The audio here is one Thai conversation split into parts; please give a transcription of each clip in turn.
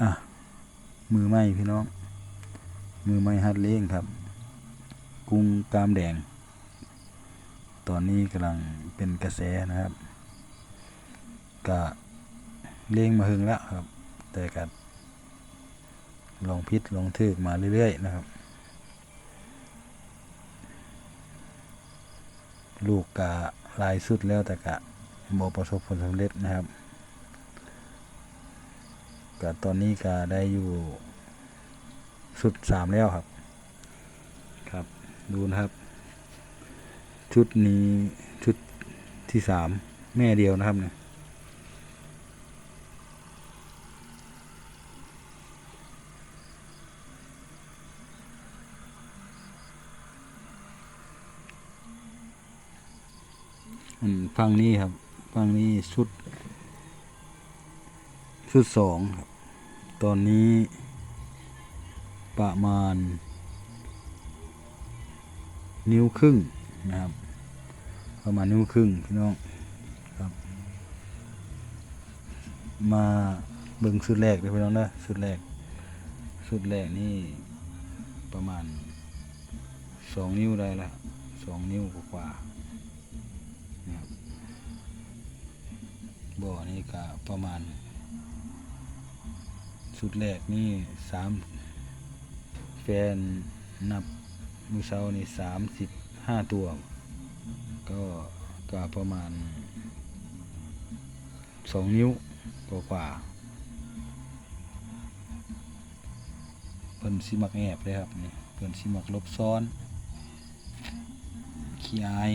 อะ มือไม้พี่น้อง มือไม้ฮัดเลี้ยงครับ กุ้งกามแดง ตอนนี้กำลังเป็นกระแสนะครับกะเลี้ยงมาหึงแล้วครับ แต่กัดลองพิษลองทึกมาเรื่อย ๆ นะครับ ลูกกะลายสุดแล้วแต่กะบประสบผลสำเร็จนะครับ กะตอนนี้กะได้อยู่สุดสามแล้วครับ ครับ ดูนะครับ ชุดนี้ชุดที่สามแม่เดียวนะครับเนี่ยอืมฟังนี้ครับฟังนี้ชุดชุดสองครับ ตอนนี้ประมาณ นิ้วครึ่งนะครับ ประมาณนิ้วครึ่งพี่น้องครับ มาเบิ่งสุดแรกเลยพี่น้องนะสุดแรกสุดแรกนี่ประมาณสองนิ้วได้ละสองนิ้วกว่านะครับบ่อนี่ก็ประมาณ สุดแรกนี่สามแฟนนับมือเช้านี่สามสิบห้าตัว ก็ก็ประมาณสองนิ้วกว่ากว่าเพิ่นสิมักแอบเลยครับนี่เพิ่นสิมักลบซ้อนขี้อาย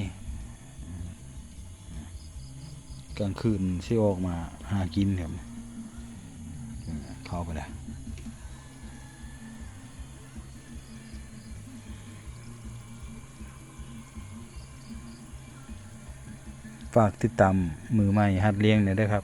กลางคืนสิออกมาหากินครับ เข้าไปเลยฝากติดตามมือใหม่หัดเลี้ยงหน่อยด้วยครับ